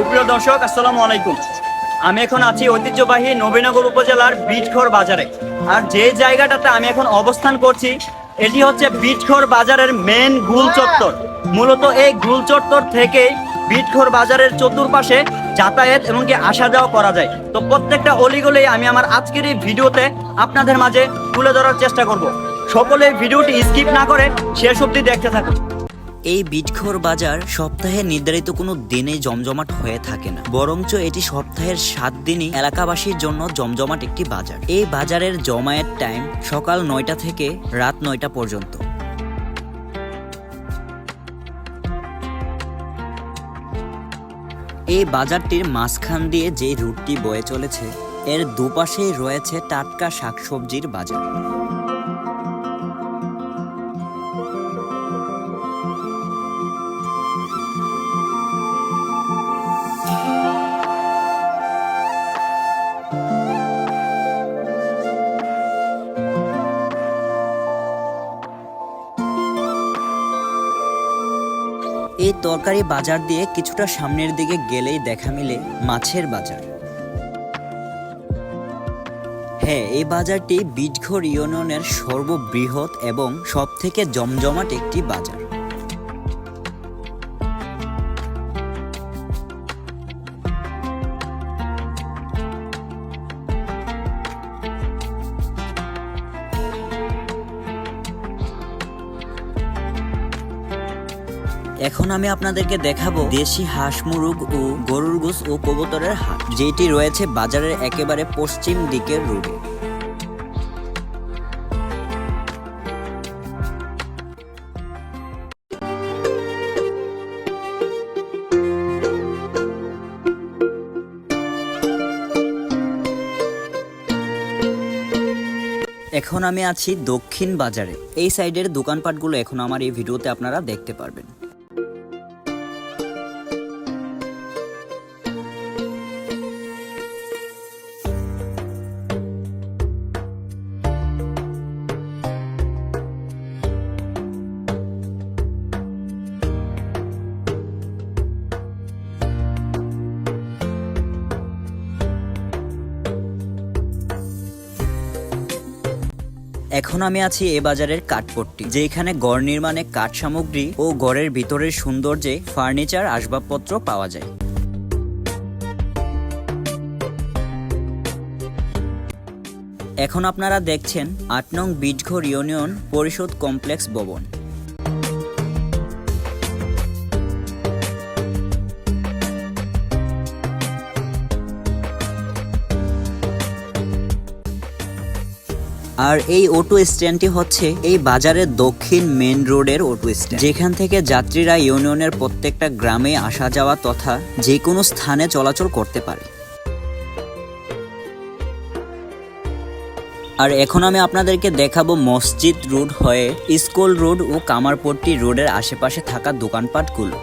সুপ্রিয় দর্শক, আসসালামু আলাইকুম। আমি এখন আছি ঐতিহ্যবাহী নবীনগর উপজেলার বিটখোর বাজারে। আর যে জায়গাটাতে আমি এখন অবস্থান করছি, এটি হচ্ছে বিটখোর বাজারের মেন গুল চত্বর। মূলত এই গুল চত্বর থেকেই বিটখোর বাজারের চতুর্পাশে যাতায়াত এবং কি আসা যাওয়া করা যায়। তো প্রত্যেকটা অলিগলি আমি আমার আজকের এই ভিডিওতে আপনাদের মাঝে তুলে ধরার চেষ্টা করব। সকলে ভিডিওটি স্কিপ না করে শেষ অবধি দেখতে থাকুন। এই বিটখোর বাজার সপ্তাহে নির্ধারিত কোনো দিনে জমজমাট হয়ে থাকে না। বরঞ্চ এটি সপ্তাহের সাত দিনই এলাকাবাসীর জন্য জমজমাট একটি বাজার। এই বাজারের জমায়েত টাইম সকাল নয়টা থেকে রাত নয়টা পর্যন্ত। এই বাজারটির মাঝখান দিয়ে যে রুটটি বয়ে চলেছে, এর দুপাশেই রয়েছে টাটকা শাকসবজির বাজার। এই তরকারি বাজার দিয়ে কিছুটা সামনের দিকে গেলেই দেখা মিলে মাছের বাজার। হ্যাঁ এই বাজারটি বীজঘর ইউনিয়নের সর্ববৃহৎ এবং সবথেকে জমজমাট একটি বাজার। এখন আমি আপনাদেরকে দেখাবো দেশি হাঁস, মুরগ ও গরুর গোস ও কবুতরের হাট, যেটি রয়েছে বাজারের একেবারে পশ্চিম দিকের রোডে এখন আমি আছি দক্ষিণ বাজারে। এই সাইডের দোকানপাটগুলো এখন আমার এই ভিডিওতে আপনারা দেখতে পারবেন। এখন আমি আছি এ বাজারের কাঠপট্টি, যেখানে গড় নির্মাণে কাঠ সামগ্রী ও গড়ের ভিতরের সৌন্দর্যে ফার্নিচার, আসবাবপত্র পাওয়া যায়। এখন আপনারা দেখছেন আট নং বিজঘর ইউনিয়ন পরিষদ কমপ্লেক্স ভবন। আর এই অটো স্ট্যান্ডটি হচ্ছে এই বাজারের দক্ষিণ মেন রোডের অটো স্ট্যান্ড যেখান থেকে যাত্রীরা ইউনিয়নের প্রত্যেকটা গ্রামে আসা যাওয়া তথা যে কোনো স্থানে চলাচল করতে পারে। আর এখন আমি আপনাদেরকে দেখাবো মসজিদ রোড হয়ে স্কুল রোড ও কামারপট্টি রোডের আশেপাশে থাকা দোকানপাটগুলো।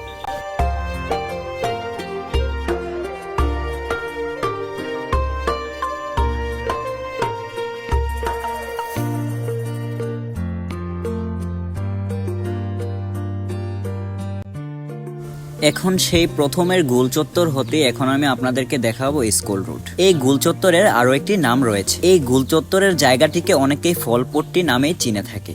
এখন সেই প্রথমের গুলচত্বর হতে এখন আমি আপনাদেরকে দেখাবো স্কুল রুট। এই গুলচত্বরের আরও একটি নাম রয়েছে। এই গুলচত্বরের জায়গাটিকে অনেকেই ফলপট্টি নামেই চিনে থাকে।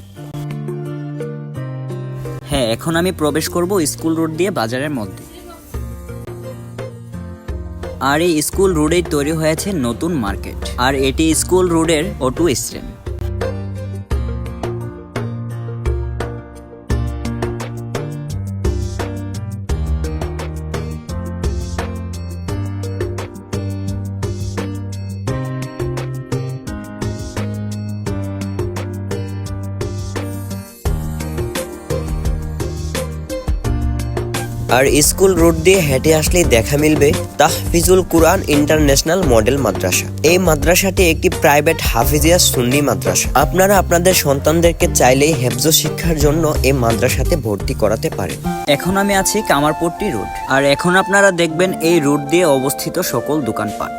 হ্যাঁ এখন আমি প্রবেশ করব স্কুল রোড দিয়ে বাজারের মধ্যে। আর এই স্কুল রোডেই তৈরি হয়েছে নতুন মার্কেট। আর এটি স্কুল রোডের অটো স্ট্যান্ড আর স্কুল রোড দিয়ে হেঁটে আসলেই দেখা মিলবে তাহফিজুল কুরআন ইন্টারন্যাশনাল মডেল মাদ্রাসা। এই মাদ্রাসাটি একটি প্রাইভেট হাফিজিয়া সুন্নি মাদ্রাসা। আপনারা আপনাদের সন্তানদেরকে চাইলেই হেফজ শিক্ষার জন্য এই মাদ্রাসাতে ভর্তি করাতে পারেন। এখন আমি আছি কামারপট্টি রোড আর এখন আপনারা দেখবেন এই রোড দিয়ে অবস্থিত সকল দোকানপাট।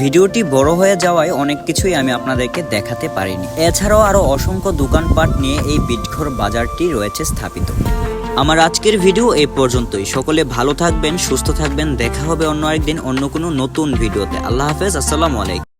ভিডিওটি বড় হয়ে যাওয়ায় অনেক কিছুই আমি আপনাদেরকে দেখাতে পারিনি। এছাড়াও আরও অসংখ্য দোকানপাট নিয়ে এই বিটঘর বাজারটি রয়েছে স্থাপিত। আমার আজকের ভিডিও এই পর্যন্তই। সকলে ভালো থাকবেন, সুস্থ থাকবেন। দেখা হবে অন্য একদিন অন্য কোনো নতুন ভিডিওতে। আল্লাহ হাফেজ, আসসালামু আলাইকুম।